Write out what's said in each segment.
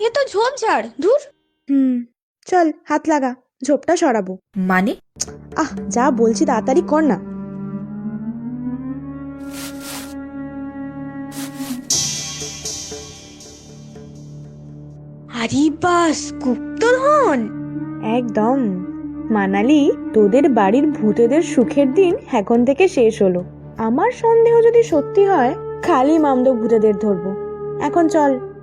এ তো ঝোপঝাড় ধুর। হুম চল হাত লাগা ঝোপটা সরাবো। মানে? আহ যা বলছি তাড়াতাড়ি কর না। আরে বাস গুপ্তধন। একদম। মানালি তোদের বাড়ির ভূতেদের সুখের দিন এখন থেকে শেষ হলো। আমার সন্দেহ যদি সত্যি হয় খালি মামদো ভূতেদের ধরবো। এখন চল।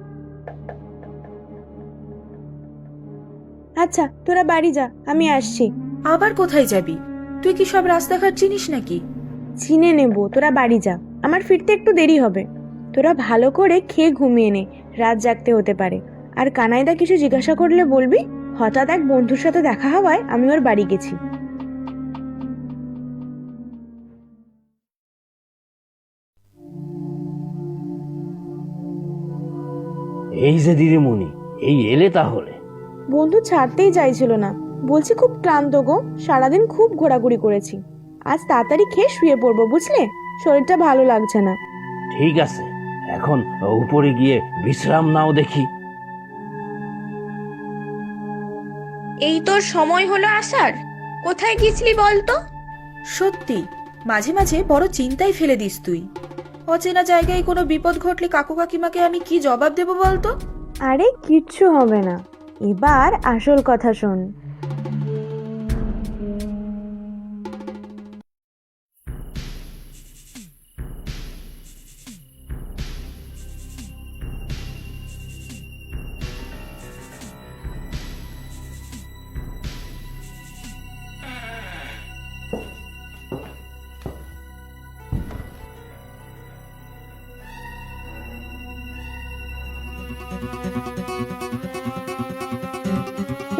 আচ্ছা তোরা বাড়ি যা আমি আসছি। আবার কোথায় যাবি? তুই কি সব রাস্তাঘাট চিনিস নাকি? চিনে নেব তোরা বাড়ি যা। আমার ফিরতে একটু দেরি হবে। তোরা ভালো করে খেয়ে ঘুমিয়ে নে রাত জাগতে হতে পারে। আর কানাইদা কিছু জিজ্ঞাসা করলে বলবি? হঠাৎ এক বন্ধুর সাথে দেখা হওয়ায় আমি ওর বাড়ি গেছি। এই যে দিদিমণি এই এলে তাহলে। বন্ধু ছাড়তেই চাইছিল না। বলছি খুব ক্লান্ত গো সারাদিন খুব ঘোরাঘুরি করেছি। আজ তাড়াতাড়ি খেয়ে শুয়ে পড়ব বুঝলে? শরীরটা ভালো লাগছে না। ঠিক আছে এখন উপরে গিয়ে বিশ্রাম নাও দেখি। এই তোর সময় হলো আসার। কোথায় গেছিলি বলতো? সত্যি মাঝে মাঝে বড় চিন্তায় ফেলে দিস তুই। অচেনা জায়গায় কোনো বিপদ ঘটলে কাকু কাকিমাকে আমি কি জবাব দেব বলতো? আরে কিচ্ছু হবে না। এবার আসল কথা শোন।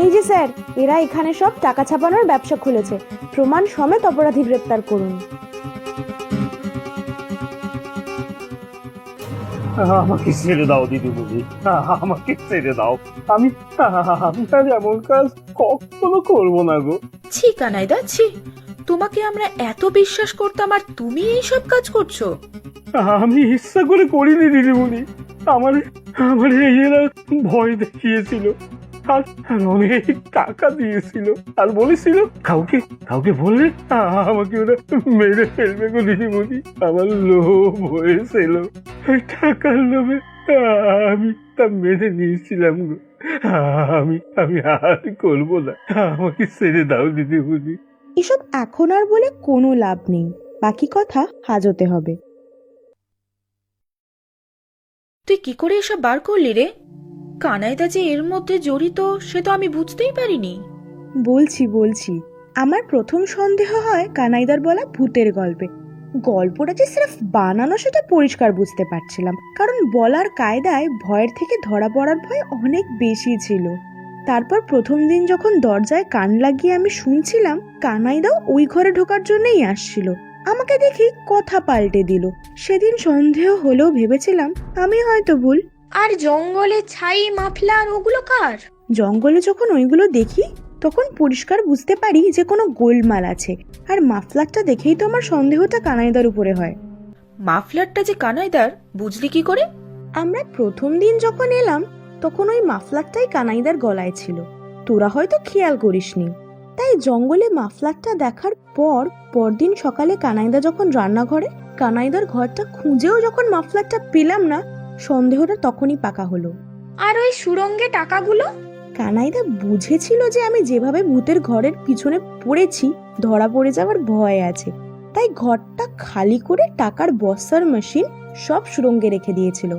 এই যে স্যার এরা এখানে সব টাকা ছাপানোর ব্যবসা খুলেছে। প্রমাণ সমেত অপরাধী গ্রেপ্তার করুন। আমাকে ছেড়ে দাও দিদিমণি। আমাকে ছেড়ে দাও। আমি আমি আর এমন কাজ কখনো করব না গো। ছি কানাইদা ছি। তোমাকে আমরা এত বিশ্বাস করতাম আর তুমি এই সব কাজ করছ। আমি ইচ্ছা করে করিনি দিদিমণি। আমার আমার এরা ভয় দেখিয়েছিল। আর অনেক টাকা দিয়েছিল। আর বলেছিল কাউকে কাউকে বললে আমাকে ওরা মেরে ফেলবে গো দিদিমণি। আমার লোভ হয়েছিল। ওই টাকার লোভে আমি তা মেনে নিয়েছিলাম গো। আমি আমি আর করব না। আমাকে ছেড়ে দাও দিদিমণি। এসব এখন আর বলে কোনো লাভ নেই। বাকি কথা হাজতে হবে। তুই কি করে এসব বার করলি রে? কানাইদা যে এর মধ্যে জড়িত, সে তো আমি বুঝতেই পারিনি। বলছি বলছি। আমার প্রথম সন্দেহ হয় কানাইদার বলা ভূতের গল্পে। গল্পটা যে সিরফ বানানো সেটা পরিষ্কার বুঝতে পারছিলাম, কারণ বলার কায়দায় ভয়ের থেকে ধরা পড়ার ভয় অনেক বেশি ছিল। তারপর প্রথম দিন যখন দরজায় কান লাগিয়ে আমি শুনছিলাম, কানাইদাও ওই ঘরে ঢোকার জন্যই আসছিল। আমাকে দেখি কথা পাল্টে দিল। সেদিন সন্দেহ হলেও ভেবেছিলাম, আমি হয়তো ভুল। আর জঙ্গলে ছাই মাফলার ওগুলো কার? জঙ্গলে যখন ওইগুলো দেখি তখন পরিষ্কার বুঝতে পারি যে কোনো গোলমাল আছে। আর মাফলারটা দেখেই তো আমার সন্দেহটা কানাইদার উপরে হয়। মাফলারটা যে কানাইদার বুঝলি কি করে? আমরা প্রথম দিন যখন এলাম তখন ওই মাফলারটাই কানাইদার গলায় ছিল। তোরা হয়তো খেয়াল করিসনি। তাই জঙ্গলে মাফলারটা দেখার পর পরদিন সকালে কানাইদা যখন রান্নাঘরে কানাইদার ঘরটা খুঁজেও যখন মাফলারটা পেলাম না সন্দেহটা তখনই পাকা হলো। আর ওই সুরঙ্গে টাকাগুলো? কানাইদা বুঝেছিল যে আমি যেভাবে ভূতের ঘরের পিছনে পড়েছি ধরা পড়ে যাওয়ার ভয় আছে। তাই ঘরটা খালি করে টাকার বস্তার মেশিন সব সুরঙ্গে রেখে দিয়েছিল।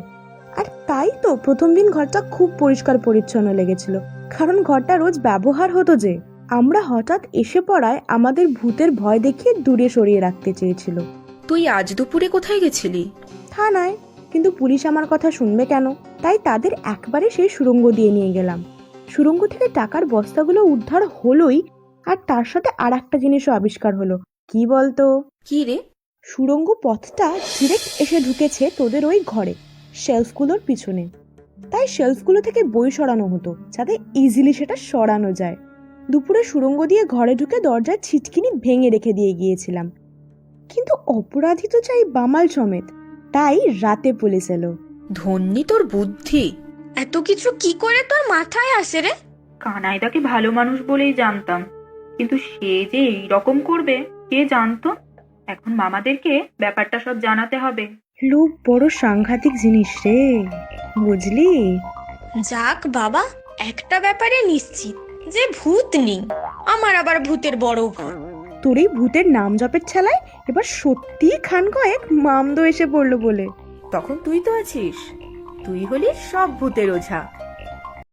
আর তাই তো প্রথম দিন ঘরটা খুব পরিষ্কার পরিচ্ছন্ন লেগেছিল। কারণ ঘরটা রোজ ব্যবহার হতো যে আমরা হঠাৎ এসে পড়ায় আমাদের ভূতের ভয় দেখিয়ে দূরে সরিয়ে রাখতে চেয়েছিল। তুই আজ দুপুরে কোথায় গেছিলি? থানায়। কিন্তু পুলিশ আমার কথা শুনবে কেন? তাই তাদের একবারে সেই সুরঙ্গ দিয়ে নিয়ে গেলাম। সুরঙ্গ থেকে টাকার বস্তাগুলো উদ্ধার হলোই আর তার সাথে আর একটা জিনিসও আবিষ্কার হলো। কি বলতো? কি রে? সুরঙ্গ পথটা ডিরেক্ট এসে ঢুকেছে তোদের ওই ঘরে শেলফগুলোর পিছনে। তাই শেলফগুলো থেকে বই সরানো হতো যাতে ইজিলি সেটা সরানো যায়। দুপুরে সুরঙ্গ দিয়ে ঘরে ঢুকে দরজার ছিটকিনি ভেঙে রেখে দিয়ে গিয়েছিলাম। কিন্তু অপরাধী তো চাই বামাল সমেত। তাই রাতে পুলিশ এলো। ধন্যী তোর বুদ্ধি। এত কিছু কি করে তোর মাথায় আসে রে? কানাইদাকে ভালো মানুষ বলেই জানতাম। কিন্তু সে যে এই রকম করবে কে জানতো? এখন মামাদেরকে ব্যাপারটা সব জানাতে হবে। লোভ বড় সাংঘাতিক জিনিস রে। বুঝলি? যাক বাবা একটা ব্যাপারে নিশ্চিত যে ভূত নেই। আমার আবার ভূতের বড় ভয় তোর এই ভূতের নাম জপের ছালায় এবার সত্যি খান কয়েক মামদো এসে পড়ল বলে। তখন তুই তো আছিস। তুই হলি সব ভূতের ওঝা।